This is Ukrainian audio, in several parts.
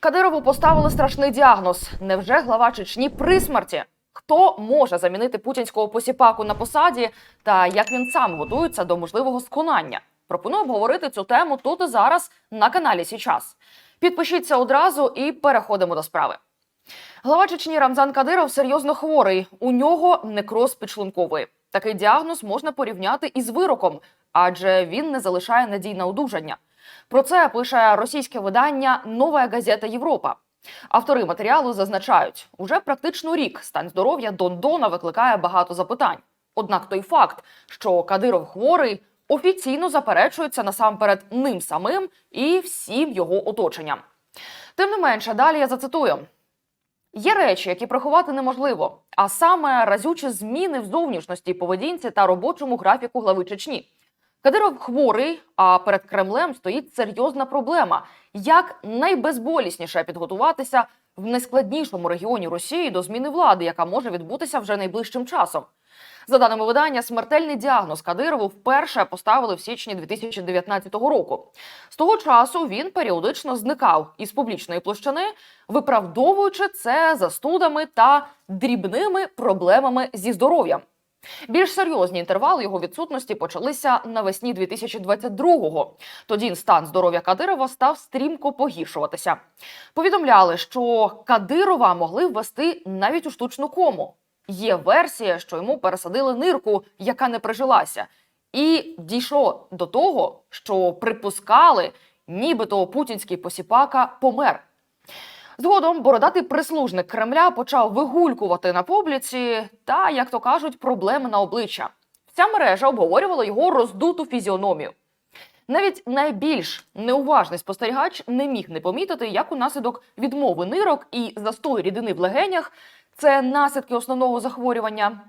Кадирову поставили страшний діагноз. Невже глава Чечні при смерті? Хто може замінити путінського посіпаку на посаді, та як він сам готується до можливого сконання? Пропоную обговорити цю тему тут і зараз на каналі Січас. Підпишіться одразу і переходимо до справи. Глава Чечні Рамзан Кадиров серйозно хворий. У нього некроз підшлункової. Такий діагноз можна порівняти із вироком, адже він не залишає надій на одужання. Про це пише російське видання Нова газета Європа. Автори матеріалу зазначають, уже практично рік стан здоров'я Дондона викликає багато запитань. Однак той факт, що Кадиров хворий, офіційно заперечується насамперед ним самим і всім його оточенням. Тим не менше, далі я зацитую. Є речі, які приховати неможливо, а саме разючі зміни в зовнішності, поведінці та робочому графіку глави Чечні. Кадиров хворий, а перед Кремлем стоїть серйозна проблема: як найбезболісніше підготуватися в найскладнішому регіоні Росії до зміни влади, яка може відбутися вже найближчим часом. За даними видання, смертельний діагноз Кадирову вперше поставили в січні 2019 року. З того часу він періодично зникав із публічної площини, виправдовуючи це застудами та дрібними проблемами зі здоров'ям. Більш серйозні інтервали його відсутності почалися навесні 2022-го. Тоді стан здоров'я Кадирова став стрімко погіршуватися. Повідомляли, що Кадирова могли ввести навіть у штучну кому. Є версія, що йому пересадили нирку, яка не прижилася, і дійшло до того, що припускали, нібито путінський посіпака помер. Згодом бородатий прислужник Кремля почав вигулькувати на публіці та, як то кажуть, проблеми на обличчя. Вся мережа обговорювала його роздуту фізіономію. Навіть найбільш неуважний спостерігач не міг не помітити, як унаслідок відмови нирок і застою рідини в легенях це наслідки основного захворювання.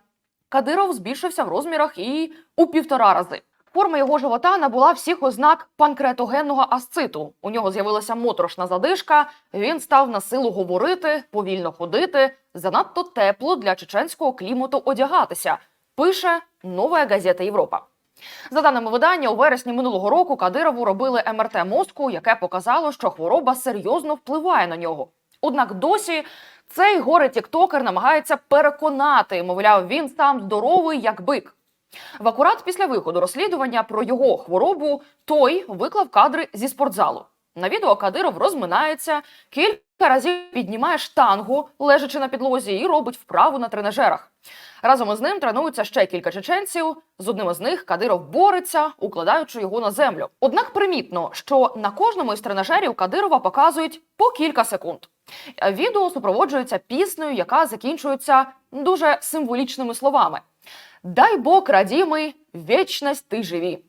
Кадиров збільшився в розмірах і у півтора рази. Форма його живота набула всіх ознак панкреатогенного асциту. У нього з'явилася моторошна задишка. Він став на силу говорити, повільно ходити, занадто тепло для чеченського клімату одягатися. Пише нова газета Європа. За даними видання, у вересні минулого року Кадирову робили МРТ мозку, яке показало, що хвороба серйозно впливає на нього. Однак досі цей горе тіктокер намагається переконати, мовляв, він сам здоровий як бик. В акурат після виходу розслідування про його хворобу той виклав кадри зі спортзалу. На відео Кадиров розминається, кілька разів піднімає штангу, лежачи на підлозі, і робить вправу на тренажерах. Разом із ним тренуються ще кілька чеченців. З одним із них Кадиров бореться, укладаючи його на землю. Однак примітно, що на кожному із тренажерів Кадирова показують по кілька секунд. Відео супроводжується піснею, яка закінчується дуже символічними словами. Дай Бог радімий, вічність ти живі.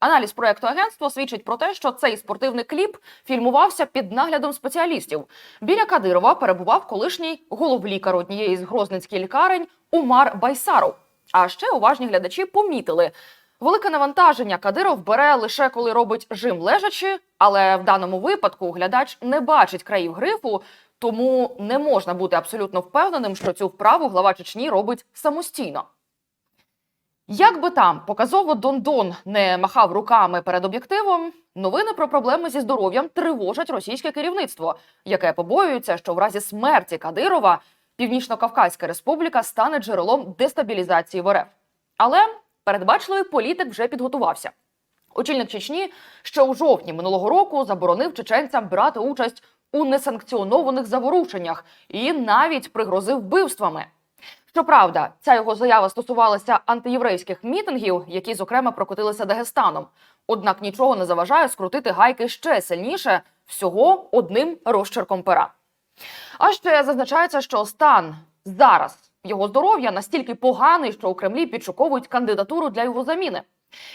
Аналіз проекту агентства свідчить про те, що цей спортивний кліп фільмувався під наглядом спеціалістів. Біля Кадирова перебував колишній головлікар однієї з грозницьких лікарень Умар Байсаров. А ще уважні глядачі помітили. Велике навантаження Кадиров бере лише коли робить жим лежачи, але в даному випадку глядач не бачить країв грифу, тому не можна бути абсолютно впевненим, що цю вправу глава Чечні робить самостійно. Як би там показово Дондон не махав руками перед об'єктивом, новини про проблеми зі здоров'ям тривожать російське керівництво, яке побоюється, що в разі смерті Кадирова Північно-Кавказька республіка стане джерелом дестабілізації в РФ. Але передбачливий політик вже підготувався. Очільник Чечні ще у жовтні минулого року заборонив чеченцям брати участь у несанкціонованих заворушеннях і навіть пригрозив вбивствами. Щоправда, ця його заява стосувалася антиєврейських мітингів, які, зокрема, прокотилися Дагестаном. Однак нічого не заважає скрутити гайки ще сильніше всього одним розчерком пера. А ще зазначається, що стан зараз його здоров'я настільки поганий, що у Кремлі підшуковують кандидатуру для його заміни.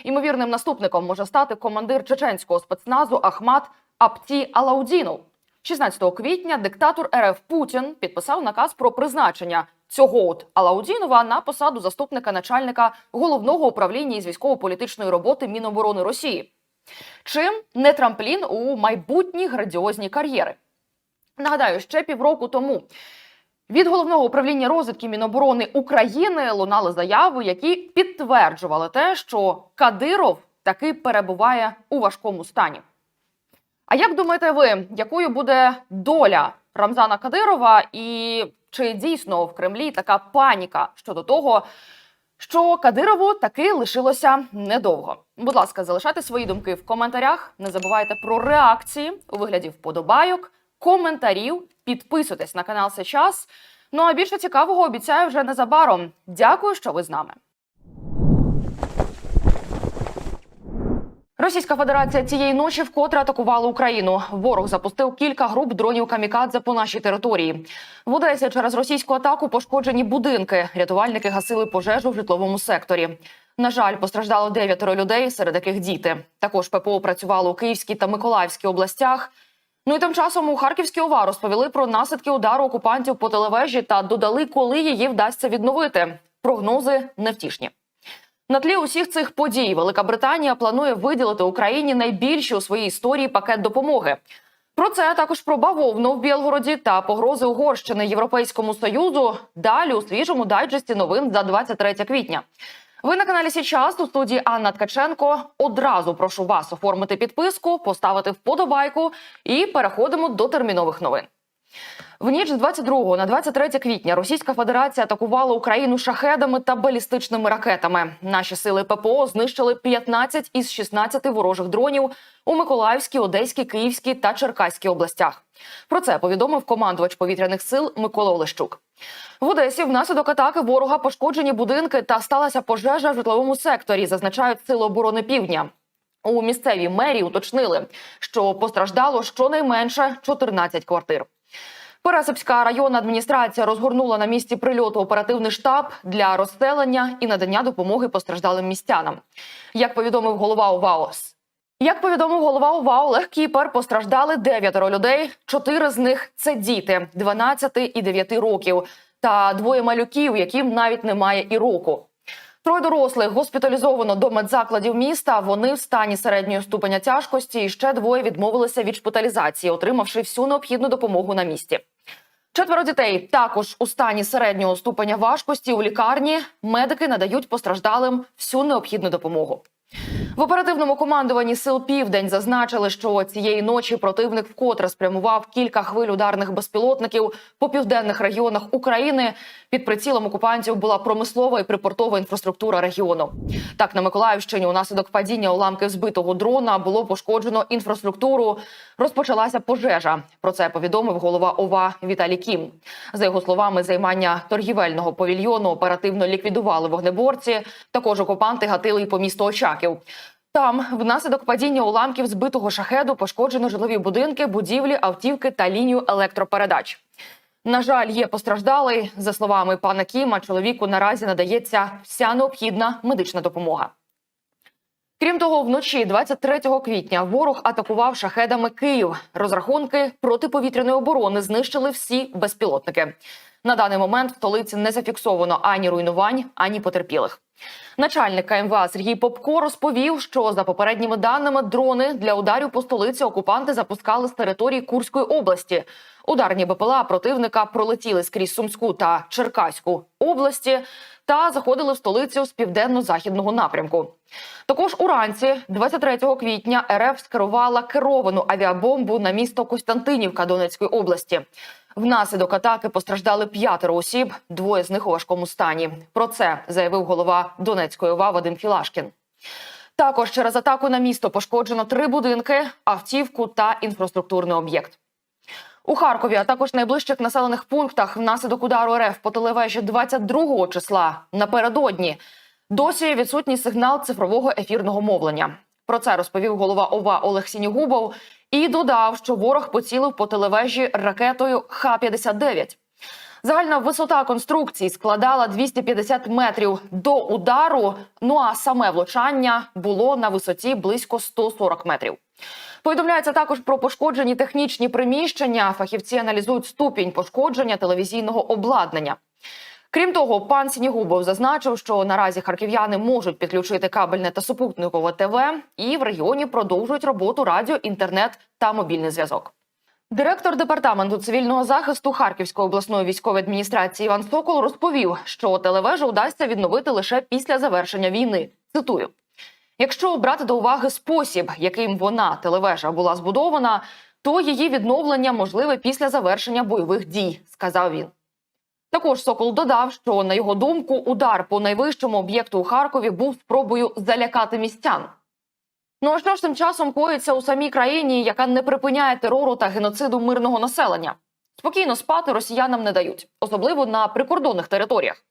Імовірним наступником може стати командир чеченського спецназу Ахмат Апті Алаудінов. 16 квітня диктатор РФ Путін підписав наказ про призначення цього от Алаудінова на посаду заступника начальника головного управління із військово-політичної роботи Міноборони Росії. Чим не трамплін у майбутні грандіозні кар'єри. Нагадаю, ще півроку тому від головного управління розвідки Міноборони України лунали заяви, які підтверджували те, що Кадиров таки перебуває у важкому стані. А як думаєте ви, якою буде доля Рамзана Кадирова, і чи дійсно в Кремлі така паніка щодо того, що Кадирову таки лишилося недовго? Будь ласка, залишайте свої думки в коментарях. Не забувайте про реакції у вигляді вподобайок, коментарів. Підписуйтесь на канал сейчас. Ну а більше цікавого обіцяю вже незабаром. Дякую, що ви з нами. Російська Федерація цієї ночі вкотре атакувала Україну. Ворог запустив кілька груп дронів камікадзе по нашій території. В Одесі через російську атаку пошкоджені будинки. Рятувальники гасили пожежу в житловому секторі. На жаль, постраждало дев'ятеро людей, серед яких діти. Також ППО працювало у Київській та Миколаївській областях. Ну і тим часом у Харківській ОВА розповіли про наслідки удару окупантів по телевежі та додали, коли її вдасться відновити. Прогнози невтішні. На тлі усіх цих подій Велика Британія планує виділити Україні найбільший у своїй історії пакет допомоги. Про це також про бавовну в Білгороді та погрози Угорщини Європейському Союзу. Далі у свіжому дайджесті новин за 23 квітня. Ви на каналі Січас у студії Анна Ткаченко. Одразу прошу вас оформити підписку, поставити вподобайку і переходимо до термінових новин. В ніч з 22 на 23 квітня Російська Федерація атакувала Україну шахедами та балістичними ракетами. Наші сили ППО знищили 15 із 16 ворожих дронів у Миколаївській, Одеській, Київській та Черкаській областях. Про це повідомив командувач повітряних сил Микола Олещук. В Одесі внаслідок атаки ворога пошкоджені будинки та сталася пожежа в житловому секторі. Зазначають сили оборони Півдня. У місцевій мерії уточнили, що постраждало щонайменше 14 квартир. Пересипська районна адміністрація розгорнула на місці прильоту оперативний штаб для розселення і надання допомоги постраждалим містянам. Як повідомив голова ОВАОС. Як повідомив голова ОВА Олег Кіпер, постраждали дев'ятеро людей. Чотири з них це діти 12 і 9 років, та двоє малюків, яким навіть немає і року. Троє дорослих госпіталізовано до медзакладів міста. Вони в стані середньої ступеня тяжкості. І ще двоє відмовилися від шпиталізації, отримавши всю необхідну допомогу на місці. Четверо дітей також у стані середнього ступеня важкості у лікарні. Медики надають постраждалим всю необхідну допомогу. В оперативному командуванні сил Південь зазначили, що цієї ночі противник вкотре спрямував кілька хвиль ударних безпілотників по південних регіонах України. Під прицілом окупантів була промислова і припортова інфраструктура регіону. Так на Миколаївщині унаслідок падіння уламків збитого дрона було пошкоджено інфраструктуру. Розпочалася пожежа. Про це повідомив голова ОВА Віталій Кім. За його словами, займання торгівельного павільйону оперативно ліквідували вогнеборці. Також окупанти гатили й по місту Очаків. Там внаслідок падіння уламків збитого шахеду пошкоджено житлові будинки, будівлі, автівки та лінію електропередач. На жаль, є постраждалий. За словами пана Кіма, чоловіку наразі надається вся необхідна медична допомога. Крім того, вночі 23 квітня ворог атакував шахедами Київ. Розрахунки протиповітряної оборони знищили всі безпілотники. На даний момент в столиці не зафіксовано ані руйнувань, ані потерпілих. Начальник КМВА Сергій Попко розповів, що за попередніми даними дрони для ударів по столиці окупанти запускали з території Курської області. Ударні БПЛА противника пролетіли скрізь Сумську та Черкаську області та заходили в столицю з південно-західного напрямку. Також уранці, 23 квітня, РФ скерувала керовану авіабомбу на місто Костянтинівка Донецької області. Внаслідок атаки постраждали п'ятеро осіб, двоє з них у важкому стані. Про це заявив голова Донецької ОВА Вадим Філашкін. Також через атаку на місто пошкоджено три будинки, автівку та інфраструктурний об'єкт. У Харкові, а також найближчих населених пунктах внаслідок удару РФ по телевежі 22 числа напередодні досі відсутній сигнал цифрового ефірного мовлення. Про це розповів голова ОВА Олег Сінігубов і додав, що ворог поцілив по телевежі ракетою Х-59. Загальна висота конструкції складала 250 метрів до удару. Ну а саме влучання було на висоті близько 140 метрів. Повідомляється також про пошкоджені технічні приміщення. Фахівці аналізують ступінь пошкодження телевізійного обладнання. Крім того, пан Сінігубов зазначив, що наразі харків'яни можуть підключити кабельне та супутникове ТВ, і в регіоні продовжують роботу радіо, інтернет та мобільний зв'язок. Директор департаменту цивільного захисту Харківської обласної військової адміністрації Іван Сокол розповів, що телевежу вдасться відновити лише після завершення війни. Цитую. Якщо брати до уваги спосіб, яким вона телевежа була збудована, то її відновлення можливе після завершення бойових дій, сказав він. Також Сокол додав, що на його думку удар по найвищому об'єкту у Харкові був спробою залякати містян. Ну а що ж тим часом коїться у самій країні, яка не припиняє терору та геноциду мирного населення? Спокійно спати росіянам не дають, особливо на прикордонних територіях.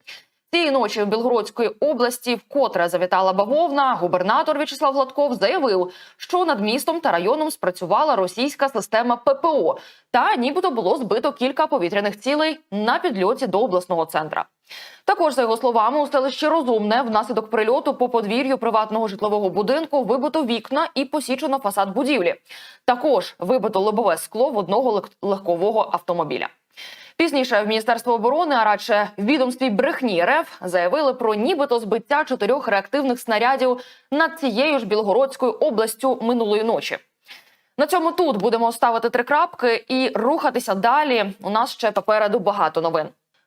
Цієї ночі в Білгородської області вкотре завітала бавовна. Губернатор В'ячеслав Гладков заявив, що над містом та районом спрацювала російська система ППО, та нібито було збито кілька повітряних цілей на підльоті до обласного центра. Також, за його словами, у селищі Розумне внаслідок прильоту по подвір'ю приватного житлового будинку вибито вікна і посічено фасад будівлі. Також вибито лобове скло в одного лег- легкового автомобіля. Пізніше в Міністерство оборони, а радше в відомстві брехні РФ, заявили про нібито збиття чотирьох реактивних снарядів над цією ж Білгородською областю минулої ночі. На цьому тут будемо ставити три крапки і рухатися далі. У нас ще попереду багато новин.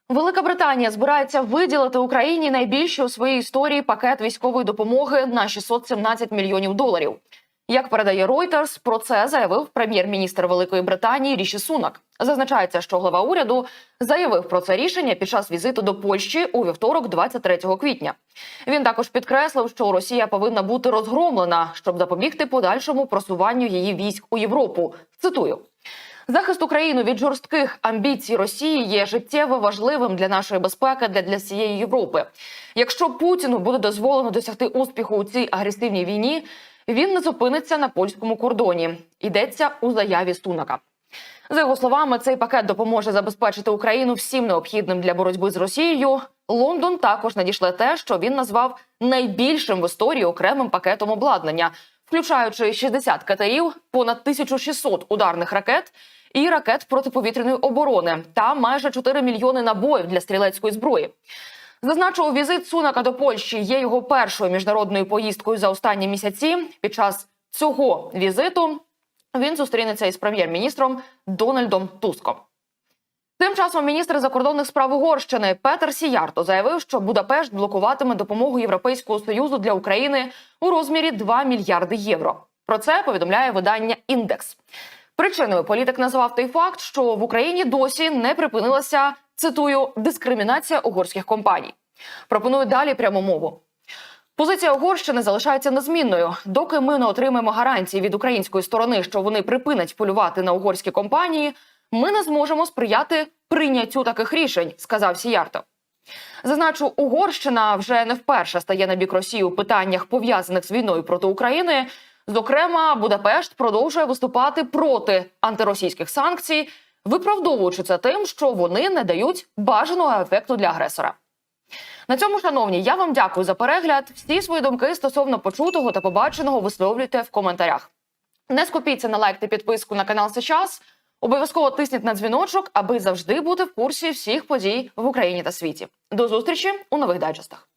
Велика Британія збирається виділити Україні найбільший у своїй історії пакет військової допомоги на 617 мільйонів доларів. Як передає Reuters, про це заявив прем'єр-міністр Великої Британії Ріші Сунак. Зазначається, що глава уряду заявив про це рішення під час візиту до Польщі у вівторок, 23 квітня. Він також підкреслив, що Росія повинна бути розгромлена, щоб запобігти подальшому просуванню її військ у Європу. Цитую. Захист України від жорстких амбіцій Росії є життєво важливим для нашої безпеки для, для всієї Європи. Якщо Путіну буде дозволено досягти успіху у цій агресивній війні, він не зупиниться на польському кордоні. Йдеться у заяві Сунака. За його словами, цей пакет допоможе забезпечити Україну всім необхідним для боротьби з Росією. Лондон також надійшле те, що він назвав найбільшим в історії окремим пакетом обладнання, включаючи 60 катерів, понад 1600 ударних ракет і ракет протиповітряної оборони та майже 4 мільйони набоїв для стрілецької зброї. Зазначу, візит Сунака до Польщі є його першою міжнародною поїздкою за останні місяці. Під час цього візиту він зустрінеться із прем'єр-міністром Дональдом Туском. Тим часом міністр закордонних справ Угорщини Петер Сіярто заявив, що Будапешт блокуватиме допомогу Європейського союзу для України у розмірі 2 мільярди євро. Про це повідомляє видання Індекс. Причиною політик назвав той факт, що в Україні досі не припинилася цитую дискримінація угорських компаній. Пропоную далі пряму мову. Позиція Угорщини залишається незмінною, доки ми не отримаємо гарантії від української сторони, що вони припинять полювати на угорські компанії. Ми не зможемо сприяти прийняттю таких рішень, сказав Сіярто. Зазначу, Угорщина вже не вперше стає на бік Росії у питаннях пов'язаних з війною проти України. Зокрема, Будапешт продовжує виступати проти антиросійських санкцій, виправдовуючи це тим, що вони не дають бажаного ефекту для агресора. На цьому, шановні, я вам дякую за перегляд. Всі свої думки стосовно почутого та побаченого висловлюйте в коментарях. Не скупіться на лайк та підписку на канал Сейчас. Обов'язково тисніть на дзвіночок, аби завжди бути в курсі всіх подій в Україні та світі. До зустрічі у нових дайджестах.